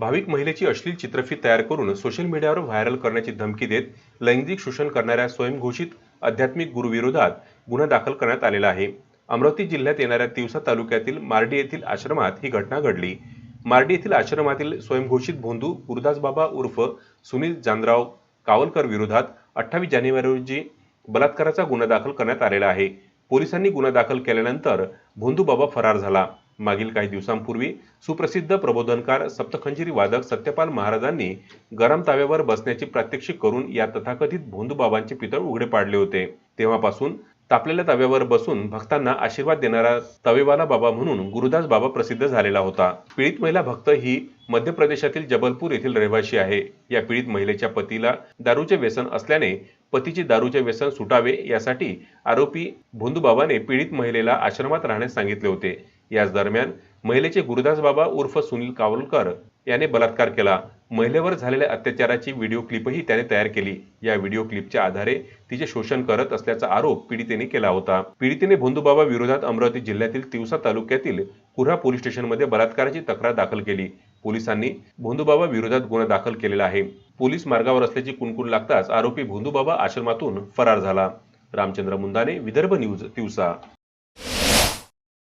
भाविक महिलेची अश्लील चित्रफीत तयार करून सोशल मीडियावर व्हायरल करण्याची धमकी देत लैंगिक शोषण करणाऱ्या स्वयंघोषित आध्यात्मिक गुरुविरोधात गुन्हा दाखल करण्यात आलेला आहे. अमरावती जिल्ह्यात येणाऱ्या तिवसा तालुक्यातील मार्डी येथील आश्रमात ही घटना घडली. मार्डी येथील आश्रमातील स्वयंघोषित भोंदू गुरुदासबाबा उर्फ सुनील जानराव कावलकर विरोधात अठ्ठावीस जानेवारी रोजी बलात्काराचा गुन्हा दाखल करण्यात आलेला आहे. पोलिसांनी गुन्हा दाखल केल्यानंतर भोंदू बाबा फरार झाला. मागील काही दिवसांपूर्वी सुप्रसिद्ध प्रबोधनकार सप्तखंजिरी वादक सत्यपाल महाराजांनी गरम ताव्यावर बसण्याची प्रात्यक्षिक करून या तथाकथित भोंदूबाबांचे पितळ उघडे पाडले होते. तेव्हापासून तापलेल्या तव्यावर बसून भक्तांना आशीर्वाद देणारा तवेवाला बाबा म्हणून गुरुदास बाबा प्रसिद्ध झालेला होता. पीडित महिला भक्त ही मध्य प्रदेशातील जबलपूर येथील रहिवासी आहे. या पीडित महिलेच्या पतीला दारूचे व्यसन असल्याने पतीचे दारूचे व्यसन सुटावे यासाठी आरोपी भोंदूबाबाने पीडित महिलेला आश्रमात राहण्यास सांगितले होते. याच दरम्यान महिलेचे गुरुदास बाबा उर्फ सुनील कावलकर याने बलात्कार केला. महिलेवर झालेल्या अत्याचाराची व्हिडिओ क्लिपही त्याने तयार केली. या व्हिडिओ क्लिपच्या आधारे तिचे शोषण करत असल्याचा आरोप पीडितेने केला होता. पीडितेने भोंदूबाबा विरोधात अमरावती जिल्ह्यातील तिवसा तालुक्यातील कुऱ्हा पोलीस स्टेशनमध्ये बलात्काराची तक्रार दाखल केली. पोलिसांनी भोंदूबाबा विरोधात गुन्हा दाखल केलेला आहे. पोलीस मार्गावर असल्याची कुणकुण लागताच आरोपी भोंदूबाबा आश्रमातून फरार झाला. रामचंद्र मुंदाने विदर्भ न्यूज तिवसा.